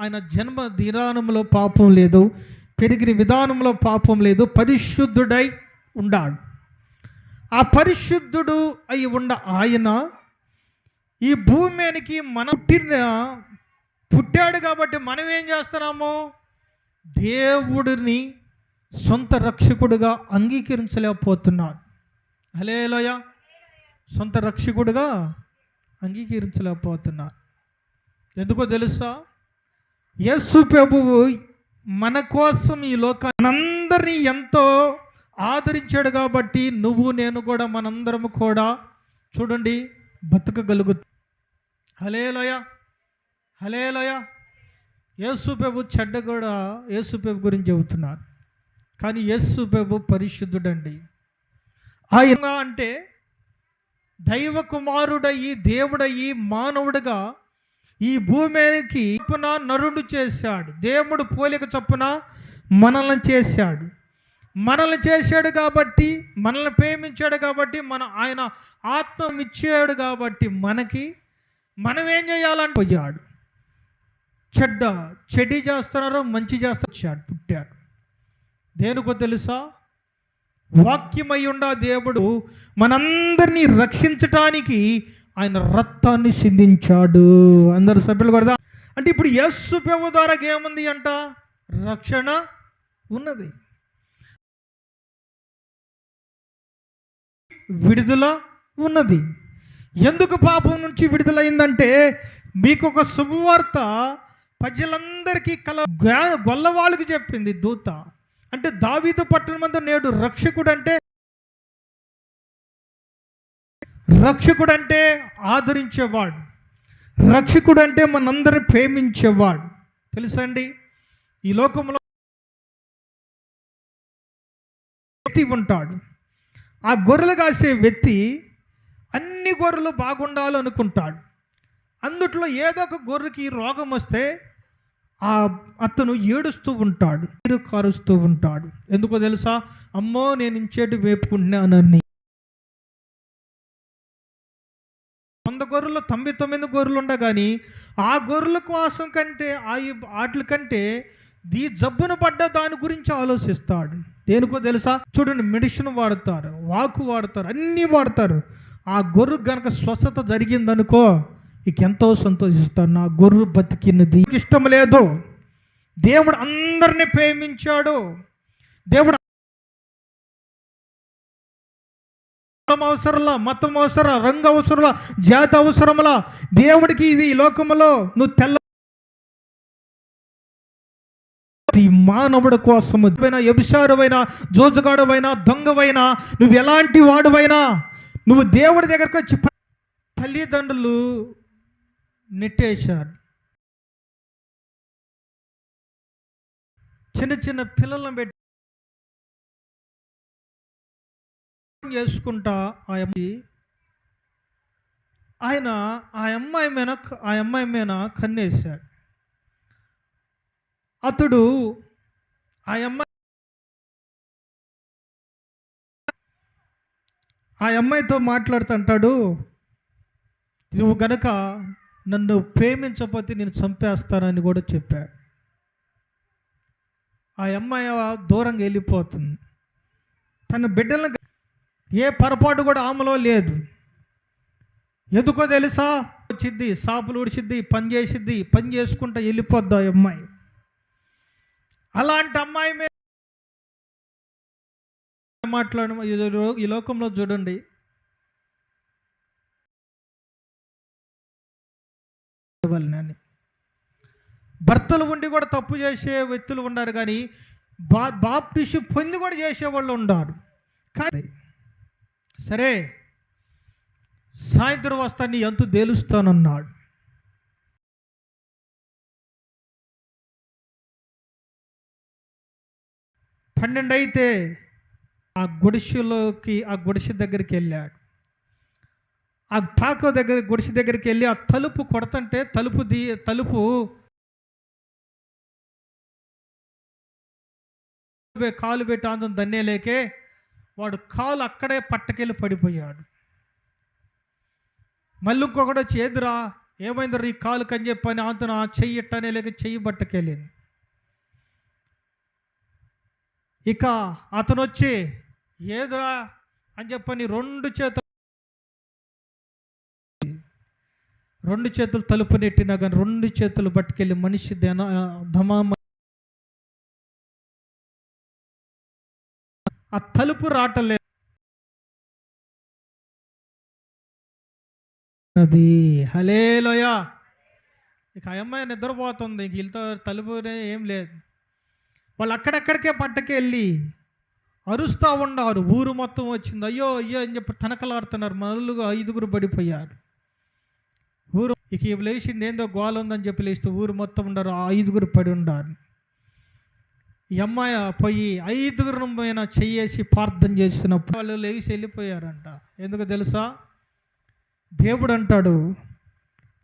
ఆయన జన్మ దినానంలో పాపం లేదు పెరిగిన విధానంలో పాపం లేదు పరిశుద్ధుడై ఉండాడు. ఆ పరిశుద్ధుడు అయి ఉన్న ఆయన ఈ భూమికి మన పుట్టిన పుట్టాడు కాబట్టి మనం ఏం చేస్తున్నాము? దేవుడిని సొంత రక్షకుడుగా అంగీకరించలేకపోతున్నాడు. హలేలోయ సొంత రక్షకుడుగా అంగీకరించలేకపోతున్నాడు. ఎందుకో తెలుసా? యేసు ప్రభువు మన కోసం ఈ లోకాన్నందరినీ ఎంతో ఆదరించాడు కాబట్టి నువ్వు నేను కూడా మనందరం కూడా చూడండి బతకగలుగు హలేలోయ హలేలోయ యేసు ప్రభు చెడ్డ కూడా యేసు ప్రభు గురించి చెబుతున్నారు. కానీ యేసు ప్రభు పరిశుద్ధుడండి. ఆయన అంటే దైవ కుమారుడయ్యి దేవుడయ్యి మానవుడిగా ఈ భూమికి చొప్పున నరుడు చేశాడు. దేవుడు పోలిక చొప్పున మనల్ని చేశాడు. మనల్ని చేశాడు కాబట్టి మనల్ని ప్రేమించాడు కాబట్టి మన ఆయన ఆత్మ ఇచ్చాడు కాబట్టి మనకి మనం ఏం చేయాలని పోయాడు. చెడ్డ చెడి చేస్తున్నారు మంచి చేస్తాడు వచ్చాడు పుట్టాడు. దేనికో తెలుసా? వాక్యమై ఉండ దేవుడు మనందరినీ రక్షించటానికి ఆయన రక్తాన్ని సిద్ధించాడు అందరు సభ్యులు కూడా అంటే ఇప్పుడు యస్సు ప్రభు ద్వారా ఏముంది అంట? రక్షణ ఉన్నది. విడుదల ఉన్నది. ఎందుకు పాపం నుంచి విడుదలైందంటే మీకు ఒక శుభవార్త ప్రజలందరికీ కల గొల్లవాళ్ళకి చెప్పింది దూత. అంటే దావీదు పట్టణమంతా నేడు రక్షకుడు అంటే రక్షకుడు అంటే ఆదరించేవాడు. రక్షకుడు అంటే మనందరిని ప్రేమించేవాడు. తెలుసా అండి ఈ లోకంలో వ్యక్తి ఉంటాడు. ఆ గొర్రెలు కాసే వ్యక్తి అన్ని గొర్రెలు బాగుండాలనుకుంటాడు. అందుట్లో ఏదో ఒక గొర్రెకి రోగం వస్తే ఆ అతను ఏడుస్తూ ఉంటాడు నీరు కారుస్తూ ఉంటాడు. ఎందుకో తెలుసా? అమ్మో నేను ఇంచేటి వేపుకుంటున్నానని. గొర్రెలు తొంభై తొమ్మిది గొర్రెలు ఉండగాని ఆ గొర్రెల కోసం కంటే ఆ వాటి కంటే దీ జబ్బును పడ్డ దాని గురించి ఆలోచిస్తాడు. దేనికో తెలుసా? చూడండి మెడిసిన్ వాడతారు వాకు వాడతారు అన్నీ వాడతారు. ఆ గొర్రె గనక స్వస్థత జరిగిందనుకో ఇక ఎంతో సంతోషిస్తాడు. నా గొర్రె బతికినది. ఇష్టం లేదు. దేవుడు అందరినీ ప్రేమించాడు. దేవుడు అవసరంలా మతం అవసరం రంగు అవసరంలా జాతి అవసరంలా దేవుడికి ఇది ఈ లోకంలో నువ్వు తెల్ల మానవుడి కోసము ఎబిషారువైన జోజుగాడువైనా దొంగవైనా నువ్వు ఎలాంటి వాడువైనా నువ్వు దేవుడి దగ్గరకు వచ్చి తల్లిదండ్రులు నెట్టేశారు. చిన్న చిన్న పిల్లలను పెట్టి చేసుకుంటా ఆ అమ్మాయి. ఆయన ఆ అమ్మాయి మీద ఆ అమ్మాయి మీద కన్నేశాడు. అతడు ఆ అమ్మాయి ఆ అమ్మాయితో మాట్లాడుతుంటాడు నువ్వు గనక నన్ను ప్రేమించకపోతే నేను చంపేస్తానని కూడా చెప్పాడు. ఆ అమ్మాయి దూరంగా వెళ్ళిపోతుంది. తన బిడ్డలను ఏ పొరపాటు కూడా ఆమెలో లేదు. ఎందుకో తెలుసా? వచ్చిద్ది సాపులు ఉడిచిద్ది పని చేసిద్ది పని చేసుకుంటా వెళ్ళిపోద్దా అమ్మాయి. అలాంటి అమ్మాయి మీద మాట్లాడు ఈ ఈ లోకంలో చూడండి. భర్తలు ఉండి కూడా తప్పు చేసే వ్యక్తులు ఉన్నారు కానీ బా బాప్టిషు పొంది కూడా చేసేవాళ్ళు ఉన్నారు. కానీ సరే సాయంత్రం వస్తాన్ని ఎంత తేలుస్తానన్నాడు. పన్నెండు అయితే ఆ గుడిసెలోకి ఆ గుడిసె దగ్గరికి వెళ్ళాడు. ఆ పాక దగ్గర గుడిసె దగ్గరికి వెళ్ళి ఆ తలుపు కొడతంటే తలుపు దీ తలుపు కాలు పెట్టి ఆందం దన్నేలేకే వాడు కాలు అక్కడే పట్టకెళ్ళి పడిపోయాడు. మళ్ళీ ఇంకొకటి వచ్చి ఏదిరా? ఏమైందో ఈ కాలు కని చెప్పని అంతన చెయ్యట్టనే లేక చెయ్యి పట్టకెళ్ళింది ఇక అతను వచ్చి ఏదిరా? అని చెప్పని రెండు చేతులు రెండు చేతులు తలుపు నెట్టినా కానీ రెండు చేతులు పట్టుకెళ్ళి మనిషి ధన ధమామ ఆ తలుపు రావటం అది. హలేలోయ ఇక ఆ అమ్మాయి నిద్రపోతుంది. ఇంక వీళ్ళతో తలుపు ఏం లేదు. వాళ్ళు అక్కడక్కడికే పట్టకి వెళ్ళి అరుస్తూ ఉన్నారు. ఊరు మొత్తం వచ్చింది. అయ్యో అయ్యో అని చెప్పి తనకలాడుతున్నారు. మొదలుగా ఐదుగురు పడిపోయారు. ఊరు ఇక ఇవి లేచింది. ఏందో గోల ఉందని చెప్పి లేస్తే ఊరు మొత్తం ఉండరు ఆ ఐదుగురు పడి ఉండారు. ఈ అమ్మాయి పోయి ఐదుగురు పైన చెయ్యేసి ప్రార్థన చేసినప్పుడు వాళ్ళు లేచి వెళ్ళిపోయారంట. ఎందుకు తెలుసా? దేవుడు అంటాడు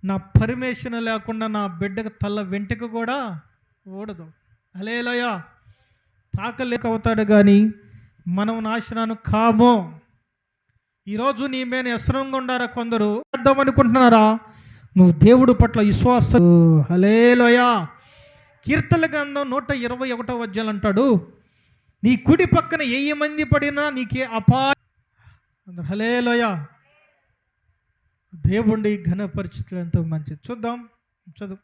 నా పర్మిషన్ లేకుండా నా బిడ్డకు తల్ల వెంటకు కూడా ఓడదు అలేలోయ తాకలేక అవుతాడు కానీ మనం నాశనాను కాము. ఈరోజు నీ మీద ఎసరంగా ఉండారా కొందరు? అర్థం అనుకుంటున్నారా నువ్వు దేవుడు పట్ల విశ్వాస హలేలోయ కీర్తన గ్రంథం నూట ఇరవై ఒకటో వద్యాలు అంటాడు నీ కుడి పక్కన వెయ్యి మంది పడినా నీకే అపా హలేలోయ దేవుడి ఘన పరిస్థితులు ఎంతో మంచిది. చూద్దాం చదువు.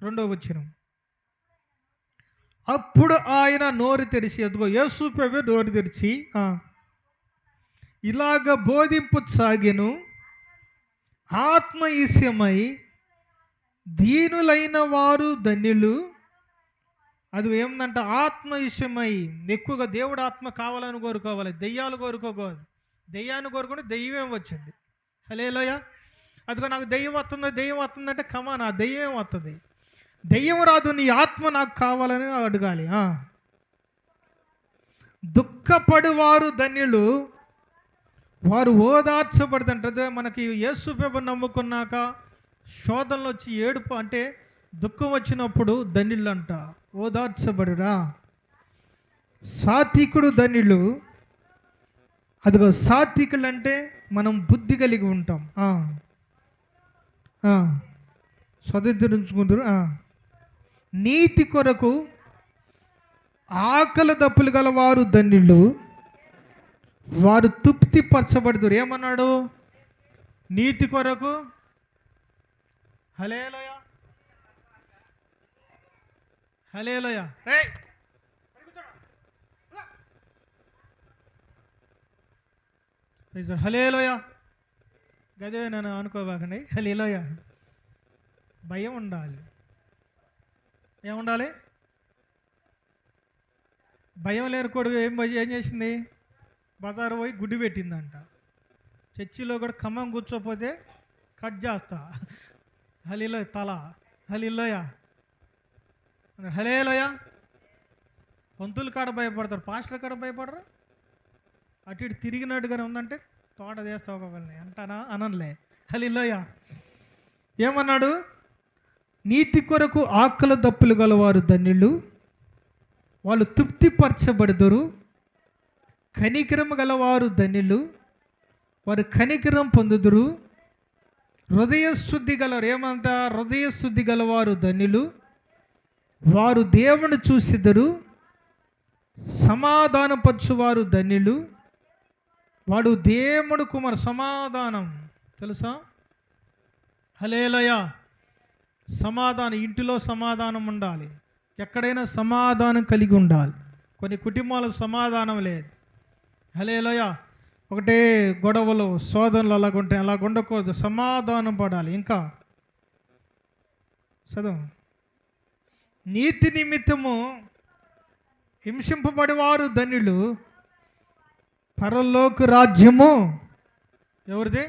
రెండో వచ్చిన అప్పుడు ఆయన నోరు తెరిచి ఎదుగో యేసు ప్రభు నోరు తెరిచి ఇలాగ బోధింపు సాగిను ఆత్మ ఈస్యమై దీనులైన వారు ధన్యులు. అది ఏముందంట? ఆత్మ విషయమై ఎక్కువగా దేవుడు ఆత్మ కావాలని కోరుకోవాలి. దెయ్యాలు కోరుకోకూడదు. దెయ్యాన్ని కోరుకుంటే దెయ్యమేం వచ్చింది. హలేలోయ అదిగో నాకు దెయ్యం వస్తుంది దెయ్యం వస్తుందంటే కమా నా దెయ్యం వస్తుంది. దెయ్యం రాదు నీ ఆత్మ నాకు కావాలని అడగాలి. ఆ. ధన్యులు. వారు ఓదార్చబడుతుంటే మనకి యేసు నమ్ముకున్నాక శోధనలు వచ్చి ఏడుపు అంటే దుఃఖం వచ్చినప్పుడు ధనిళ్ళు అంట ఓదార్చబడురా. సాత్వికుడు ధన్యులు. అదిగో సాత్వికులు అంటే మనం బుద్ధి కలిగి ఉంటాం. స్వతంత్రించుకుంటారు నీతి కొరకు ఆకలి దప్పులు గల వారు ధన్యులు. వారు తృప్తి పరచబడుతురు ఏమన్నాడు? నీతి కొరకు హలేలోయ హలేలోయ లార్డ్. హలేలోయ గదే నన్ను అనుకోబాకండి హలేలోయ భయం ఉండాలి. ఏముండాలి భయం లేని కొడుకు ఏం ఏం చేసింది? బజారు పోయి గుడ్డి పెట్టిందంట. చర్చిలో కూడా ఖమ్మం కూర్చోపోతే కట్ చేస్తా. హలీలో తల. హలీలోయ హలేలోయ పంతులు కాడ భయపడతారు పాస్టర్ కాడ భయపడరు? అటు ఇటు తిరిగినట్టుగానే ఉందంటే తోట చేస్తావు ఒకళ్ళని అంటానా అనలే హలీలోయ ఏమన్నాడు? నీతి కొరకు ఆకలి దప్పులు గలవారు ధన్యులు. వాళ్ళు తృప్తిపరచబడుదురు. కనికరం గలవారు ధన్యులు. వారు కనికరం పొందుదురు. హృదయ శుద్ధి గలవారు. ఏమంట హృదయశుద్ధి గలవారు ధనులు వారు దేవుని చూసిద్దరు సమాధానపరచువారు ధన్యులు. వాడు దేవుడు కుమార్. సమాధానం. తెలుసా? హలేలయ సమాధానం. ఇంటిలో సమాధానం ఉండాలి. ఎక్కడైనా సమాధానం కలిగి ఉండాలి. కొన్ని కుటుంబాలకు సమాధానం లేదు. హలేలయ ఒకటే గొడవలు శోధనలు అలాగ ఉంటాయి. అలాగ ఉండకూడదు. సమాధానం పడాలి. ఇంకా చదువు. నీతి నిమిత్తము హింసింపబడివారు ధన్యులు. పరలోక రాజ్యము ఎవరిది?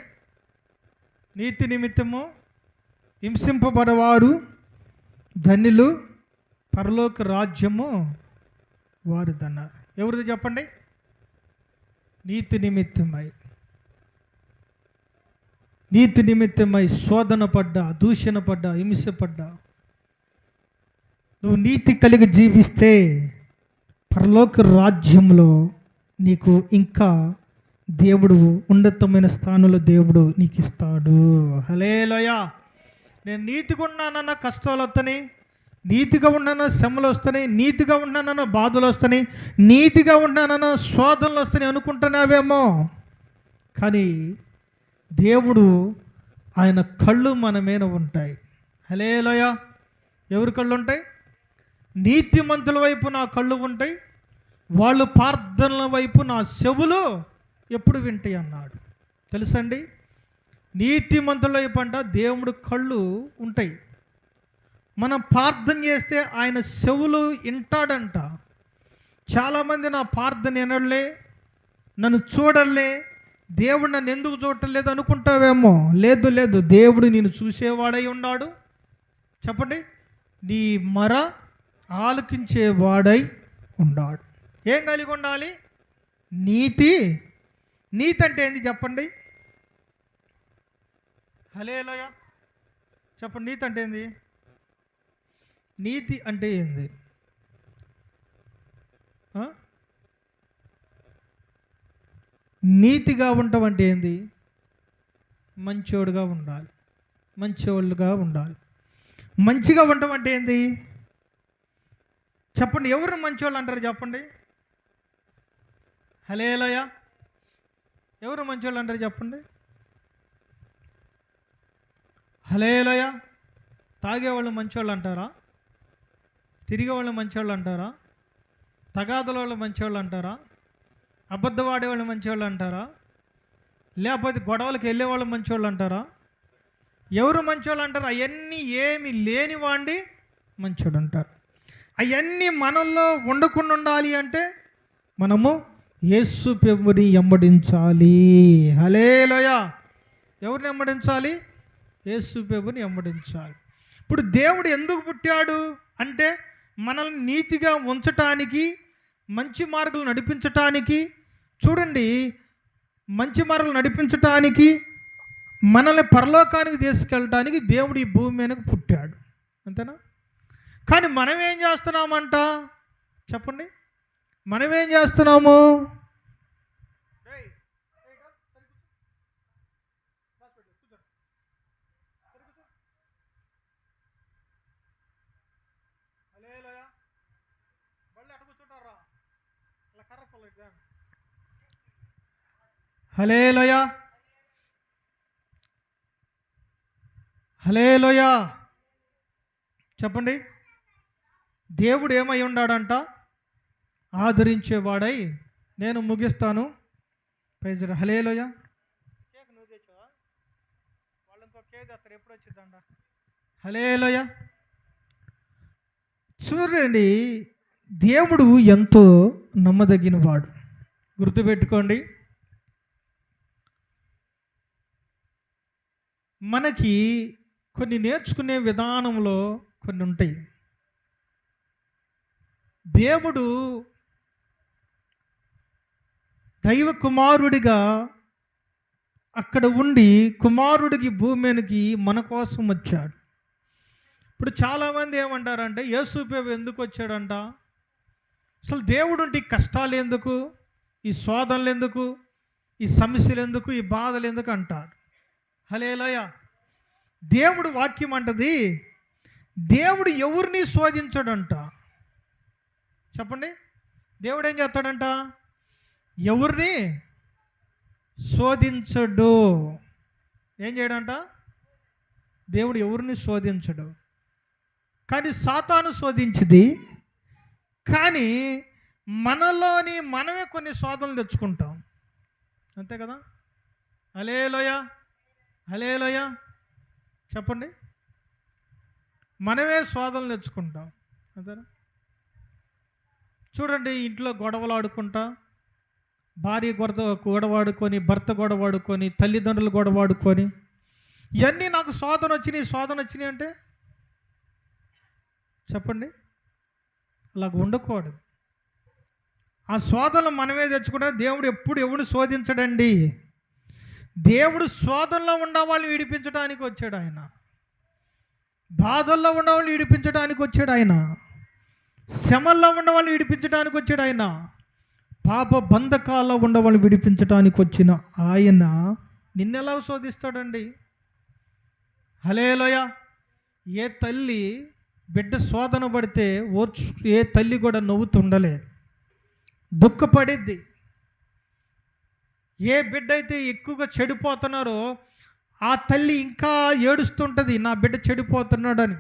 నీతి నిమిత్తము హింసింపబడవారు ధన్యులు. పరలోక రాజ్యము వారు దన్నారు ఎవరిది చెప్పండి? నీతి నిమిత్తమై. నీతి నిమిత్తమై శోధన పడ్డా దూషణ పడ్డా హింసపడ్డా నువ్వు నీతి కలిగి జీవిస్తే పరలోక రాజ్యంలో నీకు ఇంకా దేవుడు ఉన్నతమైన స్థానంలో దేవుడు నీకు ఇస్తాడు హలేలోయా నేను నీతిగా ఉన్నానన్న కష్టాలు వస్తాయి నీతిగా ఉన్నానన్న శ్రమలు వస్తున్నాయి. నీతిగా ఉన్నానన్న బాధలు వస్తున్నాయి. నీతిగా ఉన్నానన్న శోధనలు వస్తున్నాయి అనుకుంటున్నావేమో. కానీ దేవుడు ఆయన కళ్ళు మన మీద ఉంటాయి. హలేలోయ ఎవరి కళ్ళు ఉంటాయి? నీతిమంతుల వైపు నా కళ్ళు ఉంటాయి. వాళ్ళు ప్రార్థనల వైపు నా చెవులు ఎప్పుడు వింటాయి అన్నాడు. తెలుసండి? నీతిమంతుల వైపు అంట దేవుడు కళ్ళు ఉంటాయి. మనం ప్రార్థన చేస్తే ఆయన చెవులు వింటాడంట. చాలామంది నా ప్రార్థన వినడలే నన్ను చూడలే దేవుడు నన్ను ఎందుకు చూడలేదు అనుకుంటావేమో. లేదు లేదు దేవుడు నేను చూసేవాడై ఉన్నాడు. చెప్పండి నీ మర ఆలకించేవాడై ఉన్నాడు. ఏం కలిగి ఉండాలి? నీతి. నీతి అంటే ఏంది చెప్పండి? హలేలయ చెప్పండి నీతి అంటే ఏంది? నీతి అంటే ఏంది? నీతిగా ఉండటం అంటే ఏంది? మంచోడుగా ఉండాలి. మంచోళ్ళుగా ఉండాలి. మంచిగా ఉండటం అంటే ఏంది? చెప్పండి ఎవరు మంచోళ్ళు అంటారు చెప్పండి? హలేలోయ. ఎవరు మంచోళ్ళు అంటారు చెప్పండి? హలేలోయ. తాగేవాళ్ళు మంచోళ్ళు అంటారా? తిరిగేవాళ్ళు మంచివాళ్ళు అంటారా? తగాదుల వాళ్ళు మంచివాళ్ళు అంటారా? అబద్ధం ఆడేవాళ్ళు మంచివాళ్ళు అంటారా? లేకపోతే గొడవలకు వెళ్ళేవాళ్ళు మంచివాళ్ళు అంటారా? ఎవరు మంచోళ్ళు అంటారు? అవన్నీ ఏమి లేని వాండి మంచోడు అంటారు. అవన్నీ మనల్లో ఉండకుండా ఉండాలి అంటే మనము యేసు ప్రభుని ఎంబడించాలి హలేలోయ ఎవరిని ఎంబడించాలి యేసు ప్రభుని ఎంబడించాలి ఇప్పుడు దేవుడు ఎందుకు పుట్టాడు అంటే మనల్ని నీతిగా ఉంచటానికి మంచి మార్గాలు నడిపించటానికి చూడండి మంచి మార్గాలు నడిపించటానికి మనల్ని పరలోకానికి తీసుకెళ్ళటానికి దేవుడు ఈ భూమి మీదకు పుట్టాడు. అంతేనా? కానీ మనం ఏం చేస్తున్నామంట? చెప్పండి. మనం ఏం చేస్తున్నాము? హలేలోయ హలేలోయ చెప్పండి. దేవుడు ఏమై ఉన్నాడంట ఆదరించేవాడై నేను ముగిస్తాను. కేక్ నువ్వు తెచ్చావా? వాళ్ళు ఇంకో కేక్ అక్కడ ఎప్పుడు వచ్చిందంట హలేలోయ చూడండి దేవుడు ఎంతో నమ్మదగిన వాడు గుర్తుపెట్టుకోండి. మనకి కొన్ని నేర్చుకునే విధానంలో కొన్ని ఉంటాయి. దేవుడు దైవ కుమారుడిగా అక్కడ ఉండి కుమారుడికి భూమికి మన కోసం వచ్చాడు. ఇప్పుడు చాలామంది ఏమంటారంటే యేసుపేవ ఎందుకు వచ్చాడంట? అసలు దేవుడు ఉంటే ఈ కష్టాలు ఎందుకు? ఈ శోధనలు ఎందుకు? ఈ సమస్యలు ఎందుకు? ఈ బాధలు ఎందుకు అంటారు హలేలోయ దేవుడు వాక్యం అంటది దేవుడు ఎవరిని శోధించడంట? చెప్పండి. దేవుడు ఏం చేస్తాడంట? ఎవరిని? శోధించడు. ఏం చేయడంట? దేవుడు ఎవరిని శోధించడు? కానీ సాతాను శోధించింది కానీ మనలోని మనమే కొన్ని శోధనలు తెచ్చుకుంటాం. అంతే కదా? అలేలోయ అలేలోయ చెప్పండి. మనమే శోధనలు తెచ్చుకుంటాం. అంతేనా? చూడండి ఇంట్లో గొడవలు ఆడుకుంటా భార్య గొడవ గొడవాడుకొని భర్త గొడవాడుకొని తల్లిదండ్రులు గొడవాడుకొని ఇవన్నీ నాకు శోధన వచ్చినాయి శోధన వచ్చినాయి అంటే? చెప్పండి. అలాగ ఉండకూడదు ఆ శోధనలు మనమే తెచ్చుకుంటే దేవుడు ఎప్పుడు ఎవడు శోధించడండి? దేవుడు శోధనలో ఉన్న వాళ్ళని విడిపించడానికి వచ్చాడు ఆయన. బాధల్లో ఉన్న వాళ్ళు విడిపించడానికి వచ్చాడు ఆయన. శ్రమల్లో ఉన్న వాళ్ళు విడిపించడానికి వచ్చాడు ఆయన. పాప బంధకాల్లో ఉన్న వాళ్ళు విడిపించడానికి వచ్చిన ఆయన నిన్నెలా శోధిస్తాడండి? హలేలోయ ఏ తల్లి బిడ్డ శోధన పడితే ఓర్చు ఏ తల్లి కూడా నవ్వుతుండలే. దుఃఖపడిద్ది. ఏ బిడ్డ అయితే ఎక్కువగా చెడిపోతున్నారో ఆ తల్లి ఇంకా ఏడుస్తుంటుంది నా బిడ్డ చెడిపోతున్నాడని.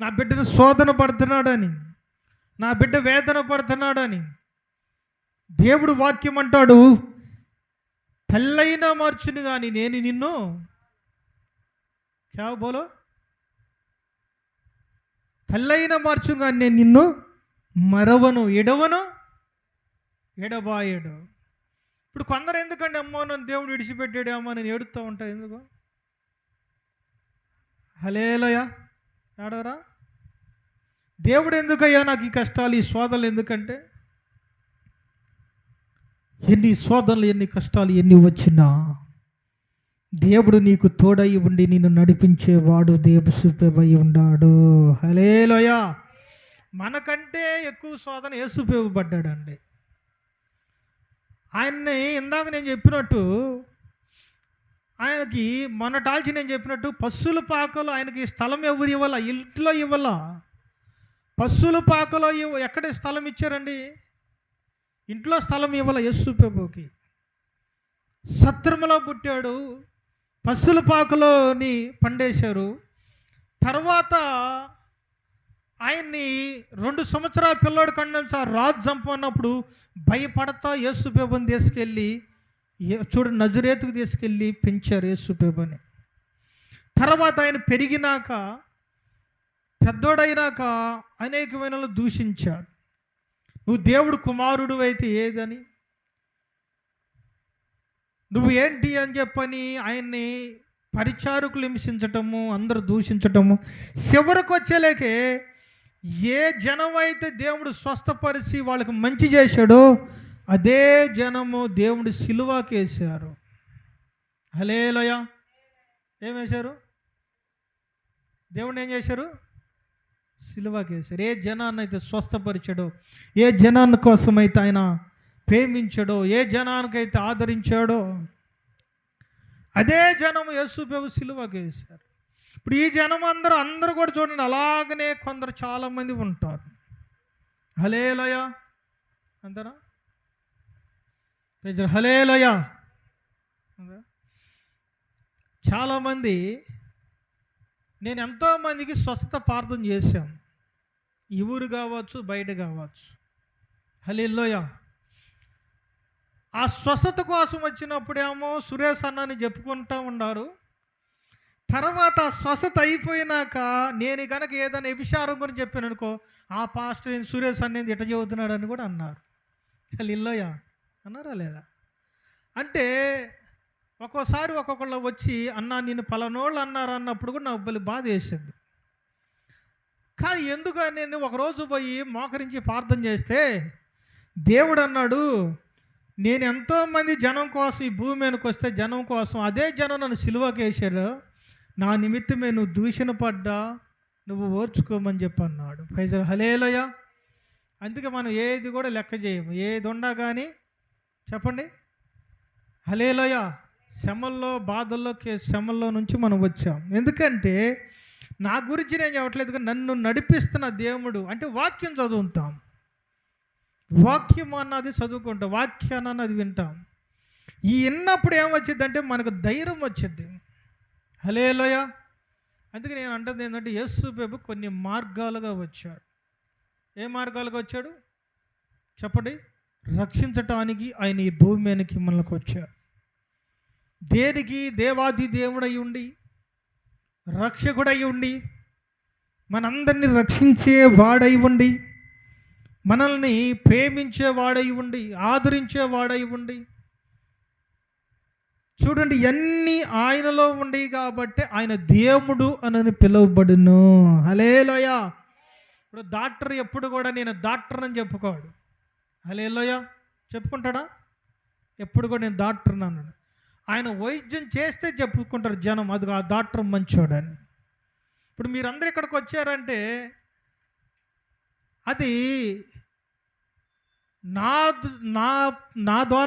నా బిడ్డను శోధన పడుతున్నాడని. నా బిడ్డ వేదన పడుతున్నాడని. దేవుడు వాక్యం అంటాడు తెల్లైనా మార్చును కానీ నేను నిన్ను. క్యా బోలో? తెల్లైన మార్చును కానీ నేను నిన్ను మరవను ఎడవను ఎడబాయడు. ఇప్పుడు కొందరు ఎందుకండి అమ్మో నన్ను దేవుడు విడిచిపెట్టాడు నేను ఏడుస్తూ ఉంటా ఎందుకు? హలేలయ ఏడవరా? దేవుడు ఎందుకయ్యా నాకు ఈ కష్టాలు ఈ శోధనలు ఎందుకంటే? ఎన్ని శోధనలు ఎన్ని కష్టాలు ఎన్ని వచ్చినా దేవుడు నీకు తోడై ఉండి నిన్ను నడిపించేవాడు దేవుసుపై ఉన్నాడు. హలేలోయ మనకంటే ఎక్కువ శోధన యేసుపేవబడ్డాడండి ఆయన్ని ఇందాక నేను చెప్పినట్టు ఆయనకి మొన్నటాల్చి నేను చెప్పినట్టు పశువుల పాకలో ఆయనకి స్థలం ఎవరు ఇవ్వాల? ఇంట్లో ఇవ్వాల? పశువుల పాకలో ఇవ్వ ఎక్కడ స్థలం ఇచ్చారండి? ఇంట్లో స్థలం ఇవ్వాల యస్సు ప్రభుకి సత్రములో పుట్టాడు. పసుల పాకలోని పండేశారు. తర్వాత ఆయన్ని రెండు సంవత్సరాల పిల్లోడు కండంసా రాజు చంపన్నప్పుడు భయపడతా యేసుపేబని తీసుకెళ్ళి ఏ- చూడు నజరేతుకు తీసుకెళ్ళి పెంచారు యేసుపేబని తర్వాత ఆయన పెరిగినాక పెద్దోడైనాక అనేకమైన దూషించాడు. నువ్వు దేవుడు కుమారుడు అయితే ఏదని? నువ్వు ఏంటి అని చెప్పని ఆయన్ని పరిచారకులు హింసించటము అందరూ దూషించటము. చివరికి వచ్చేలేకే ఏ జనం అయితే దేవుడు స్వస్థపరిచి వాళ్ళకి మంచి చేశాడో అదే జనము దేవుడు సిలువకేశారు హలేలోయ ఏం వేశారు? దేవుడు ఏం చేశారు? సిలువకేశారు ఏ జనాన్ని అయితే స్వస్థపరిచాడో ఏ జనాన్ని కోసమైతే ఆయన ప్రేమించాడో ఏ జనానికైతే ఆదరించాడో అదే జనం యేసు ప్రభు సిలువకి వేశారు. ఇప్పుడు ఈ జనం అందరూ అందరూ కూడా చూడండి అలాగనే కొందరు చాలామంది ఉంటారు. హలేలయ. అంతరా ప్రజలు హలేలయ. చాలామంది నేను ఎంతోమందికి స్వస్థత ప్రార్థన చేశాను ఈ ఊరు కావచ్చు బయట కావచ్చు. హలేలోయ. ఆ స్వస్థత కోసం వచ్చినప్పుడేమో సురేష్ అన్నని చెప్పుకుంటూ ఉన్నారు తర్వాత స్వస్థత అయిపోయినాక నేను కనుక ఏదైనా విషారం గురించి చెప్పాను అనుకో ఆ పాస్టర్ నేను సురేష్ అనేది ఇట చెబుతున్నాడు అని కూడా అన్నారు. ఇల్లోయ అన్నారా లేదా? అంటే ఒక్కోసారి ఒక్కొక్కళ్ళు వచ్చి అన్నా నేను పలానోళ్ళు అన్నారు అన్నప్పుడు కూడా నాకు బలి బాధ వేసింది. కానీ ఎందుకని నేను ఒకరోజు పోయి మోకరించి ప్రార్థన చేస్తే దేవుడు అన్నాడు నేను ఎంతోమంది జనం కోసం ఈ భూమి మీదకి వస్తే జనం కోసం అదే జనం నన్ను సిలువకి వేసాడు నా నిమిత్తమే నువ్వు దూషణ పడ్డా నువ్వు ఓర్చుకోమని చెప్పి అన్నాడు పైసలు హలేలయ అందుకే మనం ఏది కూడా లెక్క చేయము. ఏది ఉన్నా కానీ చెప్పండి. హలేలోయ శ్రమల్లో బాధల్లో కే- శ్రమల్లో నుంచి మనం వచ్చాం. ఎందుకంటే నా గురించి నేను చెప్పట్లేదు కానీ నన్ను నడిపిస్తున్న దేవుడు. అంటే వాక్యం చదువుతాం. వాక్యం అన్నది చదువుకుంటాం వాక్యాన్ని అన్నది వింటాం. ఈ విన్నప్పుడు ఏమొచ్చిందంటే మనకు ధైర్యం వచ్చింది. హలేలోయ అందుకే నేను అంటుంది ఏంటంటే యేసు ప్రభు కొన్ని మార్గాలుగా వచ్చాడు. ఏ మార్గాలుగా వచ్చాడు? చెప్పండి. రక్షించటానికి ఆయన ఈ భూమి మీదకి మనకు వచ్చాడు. దేనికి? దేవాది దేవుడై ఉండి రక్షకుడై ఉండి మనందరినీ రక్షించే వాడై ఉండి మనల్ని ప్రేమించేవాడై ఉండి ఆదరించే వాడై ఉండి. చూడండి అన్నీ ఆయనలో ఉండి కాబట్టి ఆయన దేవుడు అని పిలువబడును. హలేలోయ ఇప్పుడు డాక్టర్ ఎప్పుడు కూడా నేను డాక్టర్ అని చెప్పుకోడు. హలేలోయ చెప్పుకుంటాడా? ఎప్పుడు కూడా నేను డాక్టర్ అన్నాడు ఆయన వైద్యం చేస్తే చెప్పుకుంటారు జనం అది ఆ డాక్టర్ మంచోడని. ఇప్పుడు మీరందరూ ఇక్కడికి వచ్చారంటే అది నా నా నా ద్వారా